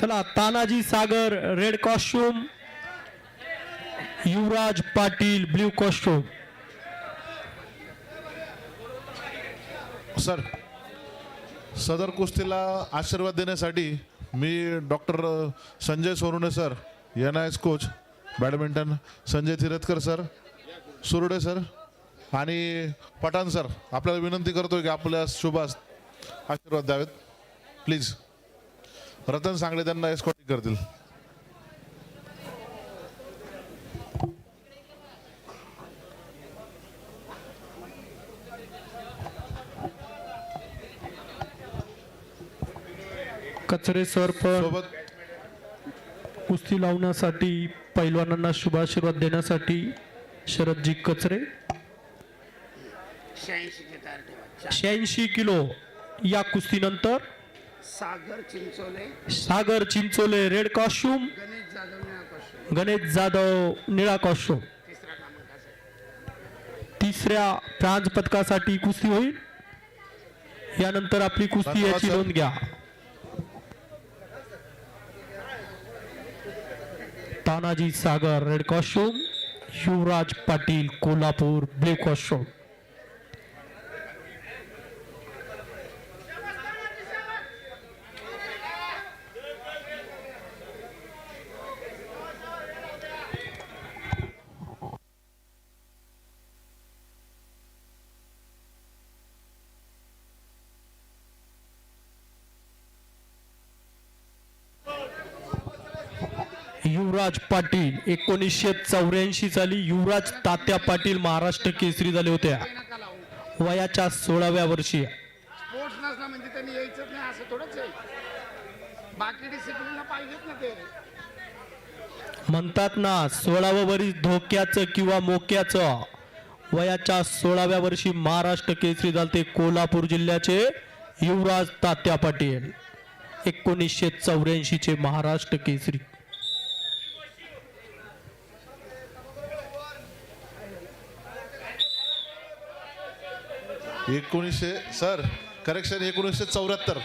चला Tanaji Sagar red costume Yuvraj Patil blue costume sir सदर कुस्तीला आशीर्वाद देण्यासाठी मी doctor Sanjay Sorune sir N I S coach badminton Sanjay Thiratkar sir Surde sir आणि Pathan sir आपल्याला विनंती करतोय की आपल्या शुभास आशीर्वाद द्यावेत. प्लीज रतन सांगले त्यांना एस्कॉटिंग करतील. कचरे सर पण सोबत कुस्ती लावण्यासाठी पैलवानांना शुभाशीर्वाद देण्यासाठी शरदजी कचरे. शहाऐंशी किलो या कुस्तीनंतर सागर चिंचोले सागर चिंचोले रेड कॉस्ट्युम गणेश जाधव निळा कॉस्ट्युम. गणेश जाधव निळा कॉस्ट्युम. तिसऱ्या ब्रांज पदकासाठी कुस्ती होईल. यानंतर आपली कुस्ती याची. नोंद घ्या. Tanaji Sagar red costume. Yuvraj Patil Kolhapur blue costume. Yuvraj Patil एकोणीसशे चौऱ्याऐंशी साली युवराज तात्या पाटील महाराष्ट्र केसरी झाले होते. वयाच्या सोळाव्या वर्षी. म्हणजे म्हणतात ना सोळावं वरीस धोक्याचं किंवा मोक्याचं. वयाच्या सोळाव्या वर्षी महाराष्ट्र केसरी झालते कोल्हापूर जिल्ह्याचे युवराज तात्या पाटील. एकोणीसशे चौऱ्याऐंशी चे महाराष्ट्र केसरी. एकोणीसशे सर करेक्शन एकोणीसशे चौऱ्याहत्तर.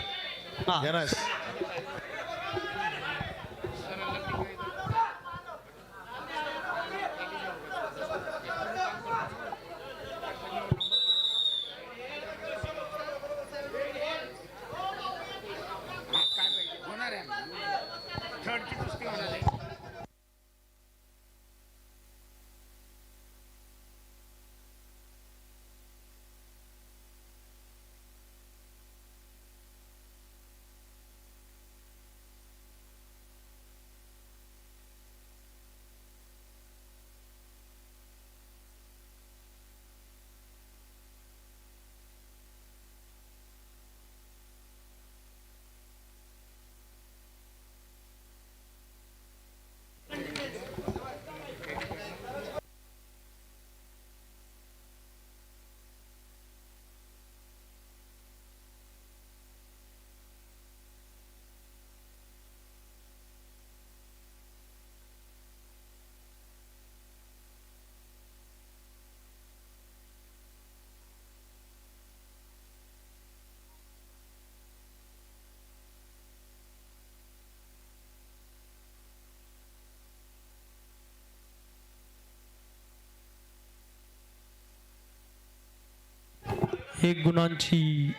एक गुणांची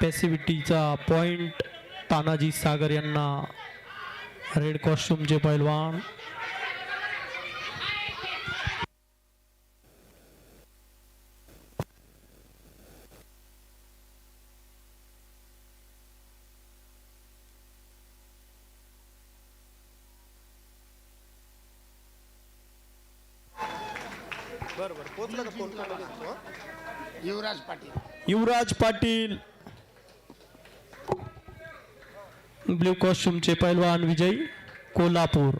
पॅसिव्हिटीचा पॉइंट तानाजी सागर यांना रेड कॉस्ट्युमचे पैलवान. युवराज पाटील. युवराज पाटील. ब्ल्यू कॉस्ट्युमचे पैलवान विजयी कोल्हापूर.